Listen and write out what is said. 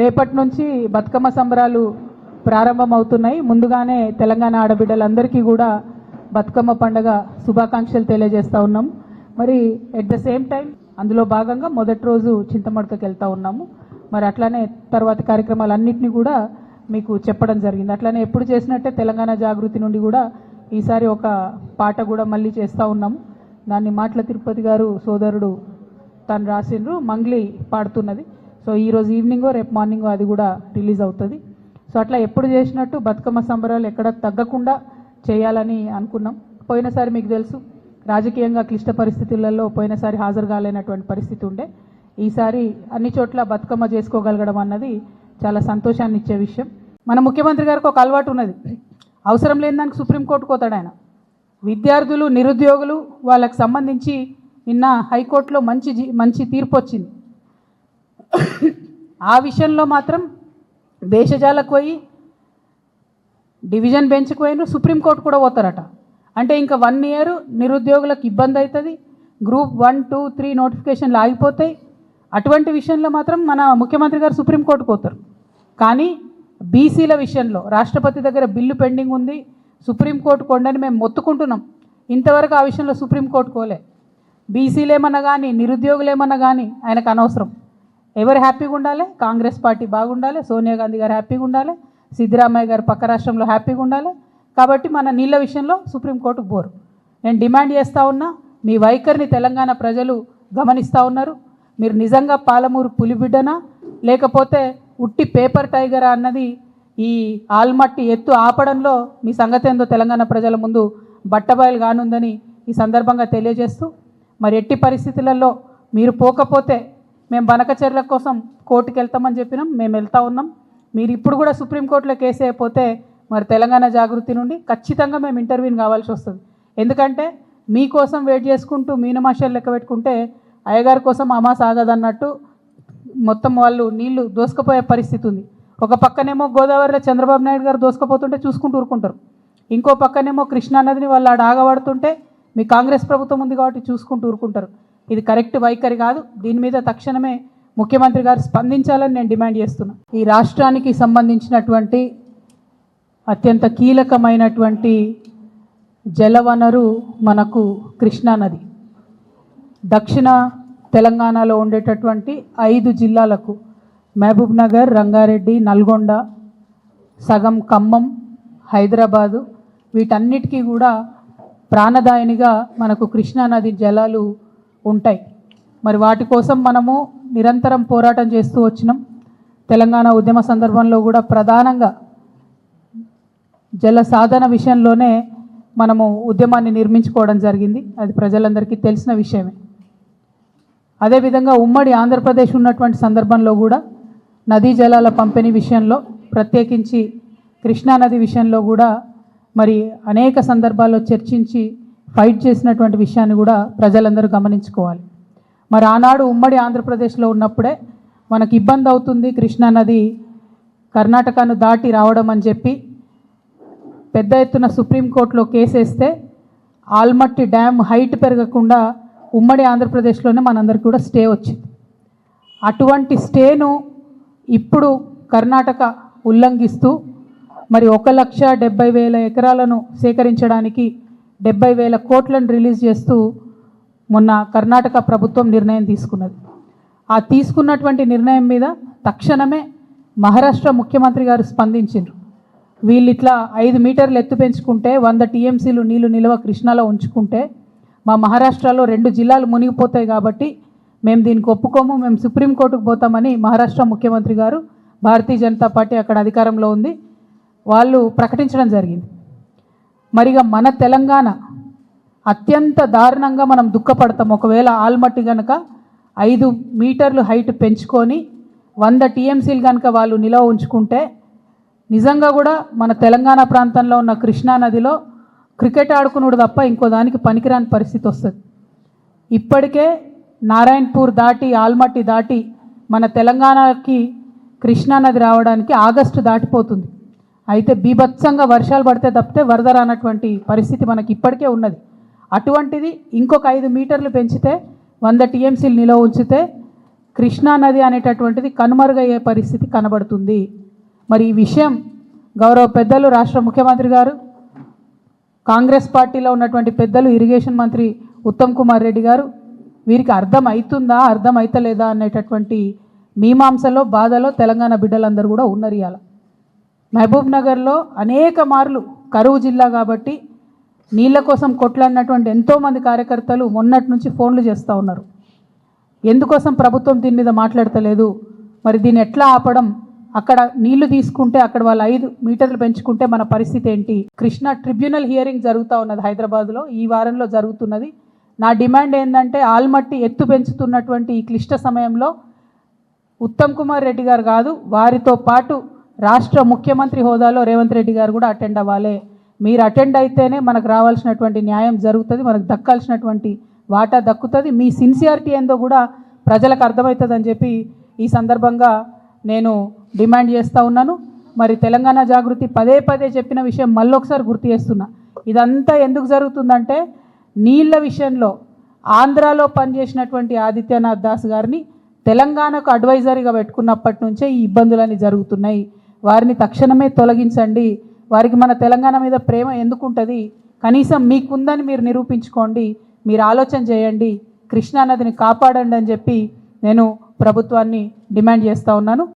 రేపటి నుంచి బతుకమ్మ సంబరాలు ప్రారంభమవుతున్నాయి. ముందుగానే తెలంగాణ ఆడబిడ్డలందరికీ కూడా బతుకమ్మ పండుగ శుభాకాంక్షలు తెలియజేస్తూ ఉన్నాం. మరి ఎట్ ద సేమ్ టైం అందులో భాగంగా మొదటి రోజు చింతమడకకి వెళ్తూ ఉన్నాము. మరి అట్లానే తర్వాత కార్యక్రమాలన్నింటినీ కూడా మీకు చెప్పడం జరిగింది. అట్లానే ఎప్పుడు చేసినట్టే తెలంగాణ జాగృతి నుండి కూడా ఈసారి ఒక పాట కూడా మళ్ళీ చేస్తూ ఉన్నాము. దాన్ని మాట్ల తిరుపతి గారు సోదరుడు తను రాసిండ్రు మంగ్లీ పాడుతున్నది. సో ఈరోజు ఈవినింగో రేపు మార్నింగో అది కూడా రిలీజ్ అవుతుంది. సో అట్లా ఎప్పుడు చేసినట్టు బతుకమ్మ సంబరాలు ఎక్కడ తగ్గకుండా చేయాలని అనుకున్నాం. పోయినసారి మీకు తెలుసు రాజకీయంగా క్లిష్ట పరిస్థితులలో పోయినసారి హాజరు కాలేనటువంటి పరిస్థితి ఉండే. ఈసారి అన్ని చోట్ల బతుకమ్మ చేసుకోగలగడం అన్నది చాలా సంతోషాన్ని ఇచ్చే విషయం. మన ముఖ్యమంత్రి గారికి ఒక అలవాటు ఉన్నది. అవసరం లేని దానికి సుప్రీంకోర్టుకు పోతాడు ఆయన. విద్యార్థులు నిరుద్యోగులు వాళ్ళకి సంబంధించి నిన్న హైకోర్టులో మంచి జీ- మంచి తీర్పు వచ్చింది. ఆ విషయంలో మాత్రం భేషజాలకు పోయి డివిజన్ బెంచ్కి పోయిన సుప్రీంకోర్టు కూడా పోతారట. అంటే ఇంకా వన్ ఇయర్ నిరుద్యోగులకు ఇబ్బంది అవుతుంది గ్రూప్ వన్ టూ త్రీ నోటిఫికేషన్లు ఆగిపోతాయి. అటువంటి విషయంలో మాత్రం మన ముఖ్యమంత్రి గారు సుప్రీంకోర్టుకు పోతారు. కానీ బీసీల విషయంలో రాష్ట్రపతి దగ్గర బిల్లు పెండింగ్ ఉంది సుప్రీంకోర్టు కొండని మేము మొత్తుకుంటున్నాం. ఇంతవరకు ఆ విషయంలో సుప్రీంకోర్టు కోలే బీసీలేమన్నా కానీ నిరుద్యోగులు ఏమన్నా కానీ ఆయనకు అనవసరం. ఎవరు హ్యాపీగా ఉండాలి? కాంగ్రెస్ పార్టీ బాగుండాలి? సోనియా గాంధీ గారు హ్యాపీగా ఉండాలి? సిద్ధరామయ్య గారు పక్క రాష్ట్రంలో హ్యాపీగా ఉండాలి? కాబట్టి మన నీళ్ళ విషయంలో సుప్రీంకోర్టుకు పోరు. నేను డిమాండ్ చేస్తూ ఉన్నా మీ వైఖరిని తెలంగాణ ప్రజలు గమనిస్తూ ఉన్నారు. మీరు నిజంగా పాలమూరు పులిబిడ్డనా? లేకపోతే ఉట్టి పేపర్ టైగరా అన్నది ఈ ఆల్మట్టి ఎత్తు ఆపడంలో మీ సంగతి ఏందో తెలంగాణ ప్రజల ముందు బట్టబయలు కానుందని ఈ సందర్భంగా తెలియజేస్తూ మరి ఎట్టి పరిస్థితులలో మీరు పోకపోతే మేము బనకచర్ల కోసం కోర్టుకి వెళ్తామని చెప్పినాం మేము వెళ్తా ఉన్నాం. మీరు ఇప్పుడు కూడా సుప్రీంకోర్టులో కేసు అయిపోతే మరి తెలంగాణ జాగృతి నుండి ఖచ్చితంగా మేము ఇంటర్వ్యూని కావాల్సి వస్తుంది. ఎందుకంటే మీకోసం వెయిట్ చేసుకుంటూ మీనమాషాలు లెక్క పెట్టుకుంటే అయ్యగారి కోసం అమా సాగదన్నట్టు మొత్తం వాళ్ళు నీళ్ళు దోసుకుపోయే పరిస్థితి ఉంది. ఒక పక్కనేమో గోదావరిలో చంద్రబాబు నాయుడు గారు దోసుకుపోతుంటే చూసుకుంటూ ఊరుకుంటారు. ఇంకో పక్కనేమో కృష్ణా నదిని వాళ్ళు ఆడ ఆగబడుతుంటే మీ కాంగ్రెస్ ప్రభుత్వం ఉంది కాబట్టి చూసుకుంటూ ఊరుకుంటారు. ఇది కరెక్ట్ వైఖరి కాదు. దీని మీద తక్షణమే ముఖ్యమంత్రి గారు స్పందించాలని నేను డిమాండ్ చేస్తున్నా. ఈ రాష్ట్రానికి సంబంధించినటువంటి అత్యంత కీలకమైనటువంటి జలవనరు మనకు కృష్ణా నది. దక్షిణ తెలంగాణలో ఉండేటటువంటి ఐదు జిల్లాలకు మహబూబ్ నగర్ రంగారెడ్డి నల్గొండ సగం ఖమ్మం హైదరాబాదు వీటన్నిటికీ కూడా ప్రాణదాయినిగా మనకు కృష్ణానది జలాలు ఉంటాయి. మరి వాటి కోసం మనము నిరంతరం పోరాటం చేస్తూ వచ్చినాం. తెలంగాణ ఉద్యమ సందర్భంలో కూడా ప్రధానంగా జల సాధన విషయంలోనే మనము ఉద్యమాన్ని నిర్మించుకోవడం జరిగింది. అది ప్రజలందరికీ తెలిసిన విషయమే. అదేవిధంగా ఉమ్మడి ఆంధ్రప్రదేశ్ ఉన్నటువంటి సందర్భంలో కూడా నదీ జలాల పంపిణీ విషయంలో ప్రత్యేకించి కృష్ణా నది విషయంలో కూడా మరి అనేక సందర్భాల్లో చర్చించి ఫైట్ చేసినటువంటి విషయాన్ని కూడా ప్రజలందరూ గమనించుకోవాలి. మరి ఆనాడు ఉమ్మడి ఆంధ్రప్రదేశ్లో ఉన్నప్పుడే మనకి ఇబ్బంది అవుతుంది కృష్ణా నది కర్ణాటకను దాటి రావడం అని చెప్పి పెద్ద ఎత్తున సుప్రీంకోర్టులో కేసేస్తే ఆల్మట్టి డ్యామ్ హైట్ పెరగకుండా ఉమ్మడి ఆంధ్రప్రదేశ్లోనే మనందరికీ కూడా స్టే వచ్చింది. అటువంటి స్టేను ఇప్పుడు కర్ణాటక ఉల్లంఘిస్తూ మరి ఒక లక్ష డెబ్బై వేల ఎకరాలను సేకరించడానికి డెబ్బై వేల కోట్లను రిలీజ్ చేస్తూ మొన్న కర్ణాటక ప్రభుత్వం నిర్ణయం తీసుకున్నది. ఆ తీసుకున్నటువంటి నిర్ణయం మీద తక్షణమే మహారాష్ట్ర ముఖ్యమంత్రి గారు స్పందించిండ్రు. వీళ్ళు ఇట్లా ఐదు మీటర్లు ఎత్తు పెంచుకుంటే వంద టీఎంసీలు నీళ్ళు నిల్వ కృష్ణాలో ఉంచుకుంటే మా మహారాష్ట్రలో రెండు జిల్లాలు మునిగిపోతాయి కాబట్టి మేము దీనికి ఒప్పుకోము మేము సుప్రీంకోర్టుకు పోతామని మహారాష్ట్ర ముఖ్యమంత్రి గారు భారతీయ జనతా పార్టీ అక్కడ అధికారంలో ఉంది. వాళ్ళు ప్రకటించడం జరిగింది. మరిగా మన తెలంగాణ అత్యంత దారుణంగా మనం దుఃఖపడతాం. ఒకవేళ ఆల్మట్టి కనుక ఐదు మీటర్లు హైట్ పెంచుకొని వంద టీఎంసీలు కనుక వాళ్ళు నిలవ ఉంచుకుంటే నిజంగా కూడా మన తెలంగాణ ప్రాంతంలో ఉన్న కృష్ణా నదిలో క్రికెట్ ఆడుకున్నాడు తప్ప ఇంకో దానికి పనికిరాని పరిస్థితి వస్తుంది. ఇప్పటికే నారాయణపూర్ దాటి ఆల్మట్టి దాటి మన తెలంగాణకి కృష్ణా నది రావడానికి ఆగస్టు దాటిపోతుంది. అయితే బీభత్సంగా వర్షాలు పడితే తప్పితే వరద రానటువంటి పరిస్థితి మనకి ఇప్పటికే ఉన్నది. అటువంటిది ఇంకొక ఐదు మీటర్లు పెంచితే వంద టీఎంసీలు నిలవ ఉంచితే కృష్ణా నది అనేటటువంటిది కనుమరుగయ్యే పరిస్థితి కనబడుతుంది. మరి ఈ విషయం గౌరవ పెద్దలు రాష్ట్ర ముఖ్యమంత్రి గారు కాంగ్రెస్ పార్టీలో ఉన్నటువంటి పెద్దలు ఇరిగేషన్ మంత్రి ఉత్తమ్ కుమార్ రెడ్డి గారు వీరికి అర్థం అవుతుందా అర్థం అవుతలేదా అనేటటువంటి మీమాంసలో బాధలో తెలంగాణ బిడ్డలందరూ కూడా ఉన్నారు ఇవాళ మహబూబ్ నగర్లో అనేక మార్లు కరువు జిల్లా కాబట్టి నీళ్ళ కోసం కొట్లాడినటువంటి ఎంతోమంది కార్యకర్తలు మొన్నటి నుంచి ఫోన్లు చేస్తూ ఉన్నారు. ఎందుకోసం ప్రభుత్వం దీని మీద మాట్లాడతలేదు? మరి దీన్ని ఎట్లా ఆపడం? అక్కడ నీళ్ళు తీసుకుంటే అక్కడ వాళ్ళు ఐదు మీటర్లు పెంచుకుంటే మన పరిస్థితి ఏంటి? కృష్ణ ట్రిబ్యునల్ హియరింగ్ జరుగుతూ ఉన్నది హైదరాబాద్లో. ఈ వారంలో జరుగుతున్నది. నా డిమాండ్ ఏంటంటే ఆల్మట్టి ఎత్తు పెంచుతున్నటువంటి ఈ క్లిష్ట సమయంలో ఉత్తమ్ కుమార్ రెడ్డి గారు కాదు వారితో పాటు రాష్ట్ర ముఖ్యమంత్రి హోదాలో రేవంత్ రెడ్డి గారు కూడా అటెండ్ అవ్వాలి. మీరు అటెండ్ అయితేనే మనకు రావాల్సినటువంటి న్యాయం జరుగుతుంది మనకు దక్కాల్సినటువంటి వాటా దక్కుతుంది. మీ సిన్సియారిటీ ఏందో కూడా ప్రజలకు అర్థమవుతుందని చెప్పి ఈ సందర్భంగా నేను డిమాండ్ చేస్తూ ఉన్నాను. మరి తెలంగాణ జాగృతి పదే పదే చెప్పిన విషయం మళ్ళొకసారి గుర్తు చేస్తున్నా. ఇదంతా ఎందుకు జరుగుతుందంటే నీళ్ళ విషయంలో ఆంధ్రాలో పనిచేసినటువంటి ఆదిత్యనాథ్ దాస్ గారిని తెలంగాణకు అడ్వైజరీగా పెట్టుకున్నప్పటి నుంచే ఈ ఇబ్బందులన్నీ జరుగుతున్నాయి. వారిని తక్షణమే తొలగించండి. వారికి మన తెలంగాణ మీద ప్రేమ ఎందుకు ఉంటుంది కనీసం మీకుందని మీరు నిరూపించుకోండి. మీరు ఆలోచన చేయండి. కృష్ణానదిని కాపాడండి అని చెప్పి నేను ప్రభుత్వాన్ని డిమాండ్ చేస్తూ ఉన్నాను.